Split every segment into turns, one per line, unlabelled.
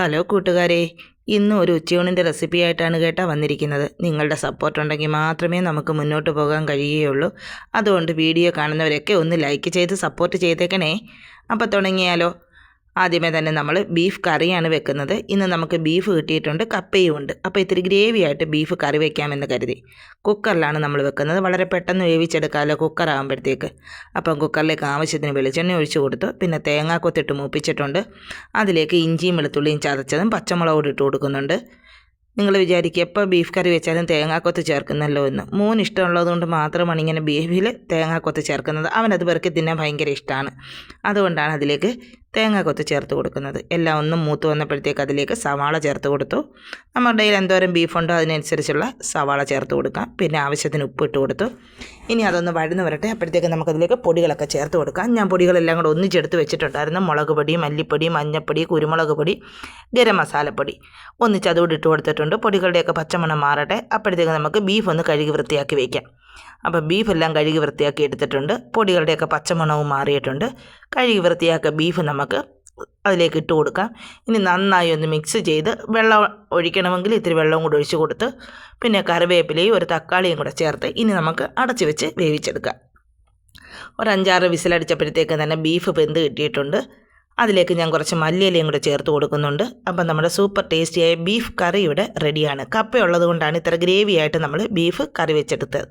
Hello കൂട്ടുകാരെ ഇന്ന് ഒരു ഉച്ചയൂണിന്റെ റെസിപ്പി ആയിട്ടാണ് കേട്ടാ വന്നിരിക്കുന്നത്. നിങ്ങളുടെ സപ്പോർട്ട് ഉണ്ടെങ്കിൽ മാത്രമേ നമുക്ക് മുന്നോട്ട് പോകാൻ കഴിയുകയുള്ളൂ. അതുകൊണ്ട് വീഡിയോ കാണുന്നവരൊക്കെ ഒന്ന് ലൈക്ക് ചെയ്ത് സപ്പോർട്ട് ചെയ്തേക്കണേ. അപ്പോൾ തുടങ്ങിയാലോ. ആദ്യമേ തന്നെ നമ്മൾ ബീഫ് കറിയാണ് വെക്കുന്നത്. ഇന്ന് നമുക്ക് ബീഫ് കിട്ടിയിട്ടുണ്ട് കപ്പയും ഉണ്ട്. അപ്പോൾ ഇത്തിരി ഗ്രേവി ആയിട്ട് ബീഫ് കറി വെക്കാമെന്ന് കരുതി. കുക്കറിലാണ് നമ്മൾ വെക്കുന്നത്. വളരെ പെട്ടെന്ന് വേവിച്ചെടുക്കാമല്ലോ കുക്കറാകുമ്പോഴത്തേക്ക് അപ്പം കുക്കറിലേക്ക് ആവശ്യത്തിന് വെളിച്ചെണ്ണ ഒഴിച്ചു കൊടുത്തു. പിന്നെ തേങ്ങാക്കൊത്തിട്ട് മൂപ്പിച്ചിട്ടുണ്ട്. അതിലേക്ക് ഇഞ്ചിയും വെളുത്തുള്ളിയും ചതച്ചതും പച്ചമുളകോട് ഇട്ട് കൊടുക്കുന്നുണ്ട്. നിങ്ങൾ വിചാരിക്കുക എപ്പോൾ ബീഫ് കറി വെച്ചാലും തേങ്ങാക്കൊത്ത് ചേർക്കുന്നല്ലോ എന്ന്. മൂന്ന് ഇഷ്ടമുള്ളതുകൊണ്ട് മാത്രമാണ് ഇങ്ങനെ ബീഫിൽ തേങ്ങാക്കൊത്ത് ചേർക്കുന്നത്. അവനത് പെറുക്കി തിന്നാൻ ഭയങ്കര ഇഷ്ടമാണ് അതുകൊണ്ടാണ് അതിലേക്ക് തേങ്ങാക്കൊത്ത് ചേർത്ത് കൊടുക്കുന്നത്. എല്ലാം ഒന്നും മൂത്ത് വന്നപ്പോഴത്തേക്ക് അതിലേക്ക് സവാള ചേർത്ത് കൊടുത്തു. നമ്മുടെ കയ്യിൽ എന്തോരം ബീഫുണ്ടോ അതിനനുസരിച്ചുള്ള സവാള ചേർത്ത് കൊടുക്കാം. പിന്നെ ആവശ്യത്തിന് ഉപ്പ് ഇട്ട് കൊടുത്തു. ഇനി അതൊന്ന് വഴന്ന് വരട്ടെ. അപ്പോഴത്തേക്ക് നമുക്കതിലേക്ക് പൊടികളൊക്കെ ചേർത്ത് കൊടുക്കാം. ഞാൻ പൊടികളെല്ലാം കൂടെ ഒന്നിച്ചെടുത്ത് വെച്ചിട്ടുണ്ടായിരുന്നു. മുളക് പൊടി മല്ലിപ്പൊടി മഞ്ഞൾപ്പൊടി കുരുമുളക് പൊടി ഗരം മസാലപ്പൊടി. ഒന്നിച്ച് അതുകൂടി ഇട്ട് കൊടുത്തിട്ടുണ്ട്. പൊടികളുടെയൊക്കെ പച്ചമണം മാറട്ടെ. അപ്പോഴത്തേക്ക് നമുക്ക് ബീഫ് ഒന്ന് കഴുകി വൃത്തിയാക്കി വയ്ക്കാം അപ്പോൾ ബീഫെല്ലാം കഴുകി വൃത്തിയാക്കി എടുത്തിട്ടുണ്ട്. പൊടികളുടെയൊക്കെ പച്ചമണവും മാറിയിട്ടുണ്ട്. കഴുകി വൃത്തിയാക്കിയ ബീഫ് നമുക്ക് അതിലേക്ക് ഇട്ട് കൊടുക്കാം. ഇനി നന്നായി ഒന്ന് മിക്സ് ചെയ്ത് വെള്ളം ഒഴിക്കണമെങ്കിൽ ഇത്തിരി വെള്ളവും കൂടി ഒഴിച്ച് കൊടുത്ത് പിന്നെ കറിവേപ്പിലയും ഒരു തക്കാളിയും കൂടെ ചേർത്ത് ഇനി നമുക്ക് അടച്ചു വെച്ച് വേവിച്ചെടുക്കാം. ഒരു അഞ്ചാറ് വിസിലടിച്ചപ്പോഴത്തേക്ക് തന്നെ ബീഫ് വെന്ത് കിട്ടിയിട്ടുണ്ട്. അതിലേക്ക് ഞാൻ കുറച്ച് മല്ലിയിലയും കൂടെ ചേർത്ത് കൊടുക്കുന്നുണ്ട്. അപ്പം നമ്മുടെ സൂപ്പർ ടേസ്റ്റിയായ ബീഫ് കറി ഇവിടെ റെഡിയാണ് കപ്പയുള്ളത് കൊണ്ടാണ് ഇത്ര ഗ്രേവി ആയിട്ട് നമ്മൾ ബീഫ് കറി വെച്ചെടുത്തത്.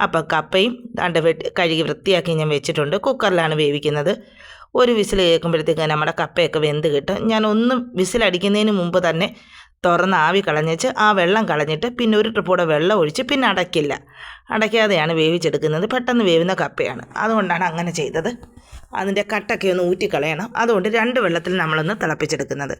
അപ്പോൾ കപ്പയും ദാണ്ട് വെട്ടി കഴുകി വൃത്തിയാക്കി ഞാൻ വെച്ചിട്ടുണ്ട്. കുക്കറിലാണ് വേവിക്കുന്നത്. ഒരു വിസിൽ കേൾക്കുമ്പോഴത്തേക്ക് നമ്മുടെ കപ്പയൊക്കെ വെന്ത് കിട്ടും. ഞാൻ ഒന്ന് വിസിലടിക്കുന്നതിന് മുമ്പ് തന്നെ തുറന്ന് ആവി കളഞ്ഞിച്ച് ആ വെള്ളം കളഞ്ഞിട്ട് പിന്നെ ഒരു ട്രിപ്പൂടെ വെള്ളം ഒഴിച്ച് പിന്നെ അടയ്ക്കില്ല. അടയ്ക്കാതെയാണ് വേവിച്ചെടുക്കുന്നത്. പെട്ടെന്ന് വേവുന്ന കപ്പയാണ്. അതുകൊണ്ടാണ് അങ്ങനെ ചെയ്തത്. അതിന്റെ കട്ടൊക്കെ ഒന്ന് ഊറ്റിക്കളയണം. അതുകൊണ്ട് രണ്ട് വെള്ളത്തിൽ നമ്മളൊന്ന് തിളപ്പിച്ചെടുക്കുന്നത്.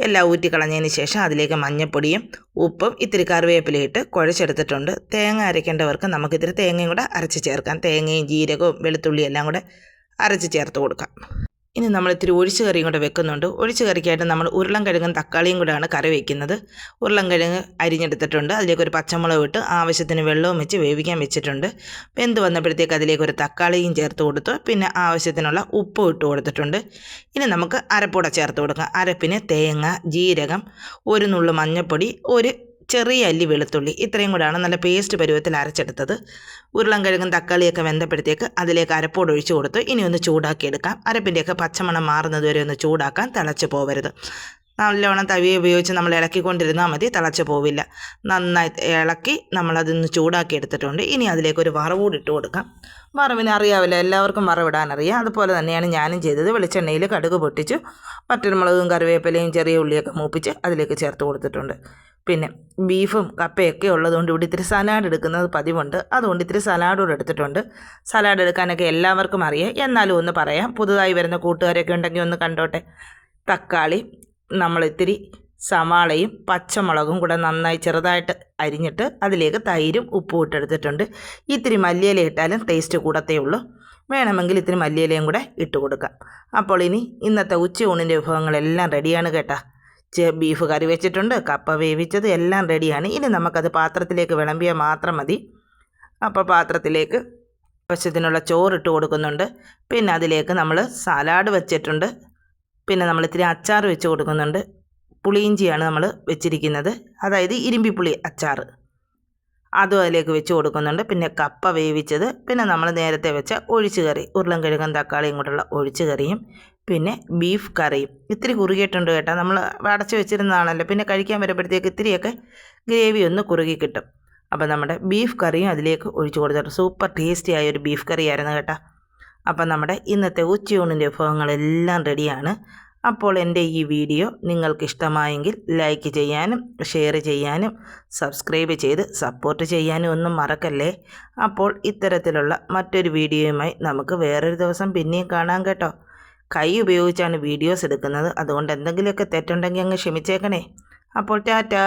എല്ലാം ഊറ്റിക്കളഞ്ഞതിന് ശേഷം അതിലേക്ക് മഞ്ഞപ്പൊടിയും ഉപ്പും ഇത്തിരി കറിവേപ്പിലയിട്ട് കുഴച്ചെടുത്തിട്ടുണ്ട്. തേങ്ങ അരയ്ക്കേണ്ടവർക്ക് നമുക്കിത്തിരി തേങ്ങയും കൂടെ അരച്ച് ചേർക്കാം. തേങ്ങയും ജീരകവും വെളുത്തുള്ളിയും എല്ലാം കൂടെ അരച്ച് ചേർത്ത് കൊടുക്കാം. ഇനി നമ്മൾ ഇത്തിരി ഒഴിച്ച് കറിയും കൂടെ വെക്കുന്നുണ്ട്. ഒഴിച്ച് കറിക്കായിട്ട് നമ്മൾ ഉരുളൻ കിഴങ്ങും തക്കാളിയും കൂടെയാണ് കറി വയ്ക്കുന്നത് ഉരുളൻ കിഴങ്ങ് അരിഞ്ഞെടുത്തിട്ടുണ്ട്. അതിലേക്ക് ഒരു പച്ചമുളക് ഇട്ട് ആവശ്യത്തിന് വെള്ളവും വെച്ച് വേവിക്കാൻ വെച്ചിട്ടുണ്ട്. വെന്ത് വന്നപ്പോഴത്തേക്ക് അതിലേക്ക് ഒരു തക്കാളിയും ചേർത്ത് കൊടുത്തു. പിന്നെ ആവശ്യത്തിനുള്ള ഉപ്പും ഇട്ട് കൊടുത്തിട്ടുണ്ട്. ഇനി നമുക്ക് അരപ്പൂടെ ചേർത്ത് കൊടുക്കാം. അരപ്പിന് തേങ്ങ ജീരകം ഒരു നുള്ളു മഞ്ഞൾപ്പൊടി ഒരു ചെറിയ അല്ലി വെളുത്തുള്ളി ഇത്രയും കൂടാണ് നല്ല പേസ്റ്റ് പരുവത്തിൽ അരച്ചെടുത്തത്. ഉരുളൻ കഴുകും തക്കാളിയൊക്കെ വെന്തപ്പെടുത്തിയേക്ക് അതിലേക്ക് അരപ്പോട് ഒഴിച്ചു കൊടുത്തു ഇനി ഒന്ന് ചൂടാക്കിയെടുക്കാം. അരപ്പിന്റെയൊക്കെ പച്ചമണം മാറുന്നത് വരെ ഒന്ന് ചൂടാക്കാൻ തിളച്ച് പോവരുത്. നല്ലവണ്ണം തവി ഉപയോഗിച്ച് നമ്മൾ ഇളക്കിക്കൊണ്ടിരുന്നാൽ മതി തിളച്ച് പോവില്ല. നന്നായി ഇളക്കി നമ്മളതൊന്ന് ചൂടാക്കി എടുത്തിട്ടുണ്ട് ഇനി അതിലേക്ക് ഒരു വറവൂടി ഇട്ട് കൊടുക്കാം. വറവിന് അറിയാവില്ല എല്ലാവർക്കും വറവിടാനറിയാം. അതുപോലെ തന്നെയാണ് ഞാനും ചെയ്തത്. വെളിച്ചെണ്ണയിൽ കടുക് പൊട്ടിച്ചു പച്ചമുളകും കറിവേപ്പിലയും ചെറിയ ഉള്ളിയൊക്കെ മൂപ്പിച്ച് അതിലേക്ക് ചേർത്ത് കൊടുത്തിട്ടുണ്ട്. പിന്നെ ബീഫും കപ്പയൊക്കെ ഉള്ളതുകൊണ്ട് ഇവിടെ ഇത്തിരി സലാഡ് എടുക്കുന്നത് പതിവുണ്ട്. അതുകൊണ്ട് ഇത്തിരി സലാഡ് കൂടെ എടുത്തിട്ടുണ്ട്. സലാഡ് എടുക്കാനൊക്കെ എല്ലാവർക്കും അറിയാം. എന്നാലും ഒന്ന് പറയാം. പുതുതായി വരുന്ന കൂട്ടുകാരൊക്കെ ഉണ്ടെങ്കിൽ ഒന്ന് കണ്ടോട്ടെ. തക്കാളി നമ്മൾ ഇത്തിരി സവാളയും പച്ചമുളകും കൂടെ നന്നായി ചെറുതായിട്ട് അരിഞ്ഞിട്ട് അതിലേക്ക് തൈരും ഉപ്പും ഇട്ടെടുത്തിട്ടുണ്ട്. ഇത്തിരി മല്ലിയില ഇട്ടാലും ടേസ്റ്റ് കൂടത്തേ ഉള്ളൂ. വേണമെങ്കിൽ ഇത്തിരി മല്ലിയിലയും കൂടെ ഇട്ട് കൊടുക്കാം. അപ്പോൾ ഇനി ഇന്നത്തെ ഉച്ചയൂണിന്റെ വിഭവങ്ങളെല്ലാം റെഡിയാണ് കേട്ടോ. ബീഫ് കറി വെച്ചിട്ടുണ്ട്. കപ്പ വേവിച്ചത് എല്ലാം റെഡിയാണ്. ഇനി നമുക്കത് പാത്രത്തിലേക്ക് വിളമ്പിയാൽ മാത്രം മതി. അപ്പോൾ പാത്രത്തിലേക്ക് ആവശ്യത്തിനുള്ള ചോറിട്ട് കൊടുക്കുന്നുണ്ട്. പിന്നെ അതിലേക്ക് നമ്മൾ സലാഡ് വെച്ചിട്ടുണ്ട്. പിന്നെ നമ്മൾ ഇത്തിരി അച്ചാർ വെച്ച് കൊടുക്കുന്നുണ്ട്. പുളിയിഞ്ചിയാണ് നമ്മൾ വെച്ചിരിക്കുന്നത്. അതായത് ഇരുമ്പിപ്പുളി അച്ചാർ അതും അതിലേക്ക് വെച്ച് കൊടുക്കുന്നുണ്ട്. പിന്നെ കപ്പ വേവിച്ചത്. പിന്നെ നമ്മൾ നേരത്തെ വെച്ച ഒഴിച്ചുകറി ഉരുളൻ കിഴങ്ങും തക്കാളിയും കൊണ്ടുള്ള ഒഴിച്ച് കറിയും. പിന്നെ ബീഫ് കറിയും ഇത്തിരി കുറുകിയിട്ടുണ്ട് കേട്ടോ. നമ്മൾ അടച്ച് വെച്ചിരുന്നതാണല്ലോ. പിന്നെ കഴിക്കാൻ വരുമ്പോഴത്തേക്ക് ഇത്തിരിയൊക്കെ ഗ്രേവി ഒന്ന് കുറുകി കിട്ടും. അപ്പോൾ നമ്മുടെ ബീഫ് കറിയും അതിലേക്ക് ഒഴിച്ചു കൊടുത്തിട്ട് സൂപ്പർ ടേസ്റ്റി ആയ ഒരു ബീഫ് കറിയായിരുന്നു കേട്ടോ. അപ്പം നമ്മുടെ ഇന്നത്തെ ഉച്ചയൂണിന്റെ വിഭവങ്ങളെല്ലാം റെഡിയാണ്. അപ്പോൾ എന്റെ ഈ വീഡിയോ നിങ്ങൾക്ക് ഇഷ്ടമായെങ്കിൽ ലൈക്ക് ചെയ്യാനും ഷെയർ ചെയ്യാനും സബ്സ്ക്രൈബ് ചെയ്ത് സപ്പോർട്ട് ചെയ്യാനും ഒന്നും മറക്കല്ലേ? അപ്പോൾ ഇത്തരത്തിലുള്ള മറ്റൊരു വീഡിയോയുമായി നമുക്ക് വേറൊരു ദിവസം പിന്നെയും കാണാം കേട്ടോ. കൈ ഉപയോഗിച്ചാണ് വീഡിയോസ് എടുക്കുന്നത്. അതുകൊണ്ട് എന്തെങ്കിലുമൊക്കെ തെറ്റുണ്ടെങ്കിൽ അങ്ങ് ക്ഷമിച്ചേക്കണേ. അപ്പോൾ ടാറ്റാ.